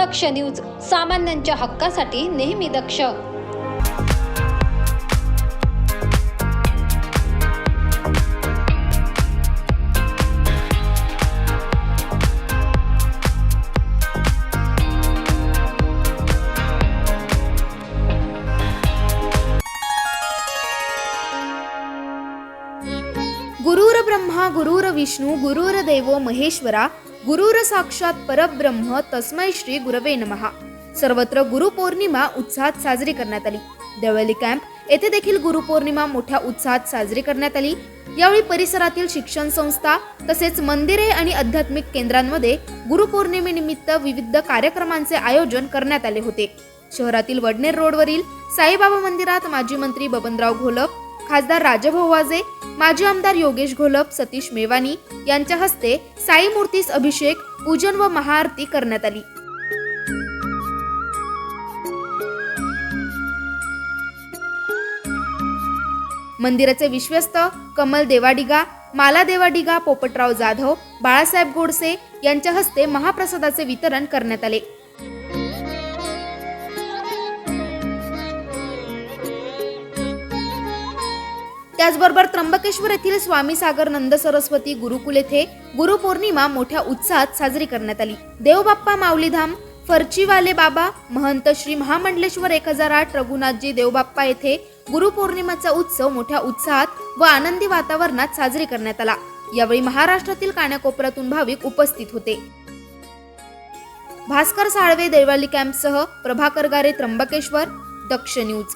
दक्ष news सामान्यांच्या हक्कासाठी नेहमी दक्ष. गुरुर ब्रह्मा गुरुर विष्णू गुरुर देवो महेश्वरा गुरुर साक्षात परब्रह्म तस्मै श्री गुरवे नमहा सर्वत्र गुरुपौर्णिमा उत्साहात साजरी करण्यात आली. देवळी कॅम्प येथे देखील गुरुपौर्णिमा मोठ्या उत्साहात साजरी करण्यात आली. यावेळी परिसरातील शिक्षण संस्था तसेच मंदिरे आणि आध्यात्मिक केंद्रांमध्ये गुरुपौर्णिमेनिमित्त विविध कार्यक्रमांचे आयोजन करण्यात आले होते. शहरातील वडनेर रोडवरील साईबाबा मंदिरात माजी मंत्री बबनराव घोलप खासदार राजभाऊ वाजे माजी आमदार योगेश घोलप सतीश मेवानी यांच्या हस्ते साई मूर्तीस अभिषेक पूजन व महाआरती करण्यात आली. मंदिराचे विश्वस्त कमल देवाडिगा माला देवाडिगा पोपटराव जाधव बाळासाहेब गोडसे यांच्या हस्ते महाप्रसादाचे वितरण करण्यात आले. त्याचबरोबर त्र्यंबकेश्वर येथील स्वामी सागर नंद सरस्वती गुरुकुल येथे गुरुपौर्णिमा मोठ्या उत्साहात साजरी करण्यात आली. देवबाप्पा माऊलीधाम फरचीवाले बाबा महंत श्री महामंडलेश्वर एक हजार आठ रघुनाथजी देवबाप्पा येथे गुरुपौर्णिमाचा उत्सव मोठ्या उत्साहात व आनंदी वातावरणात साजरी करण्यात आला. यावेळी महाराष्ट्रातील कान्याकोपऱ्यातून भाविक उपस्थित होते. भास्कर साळवे देवाली कॅम्पसह प्रभाकर गारे त्र्यंबकेश्वर दक्ष न्यूज.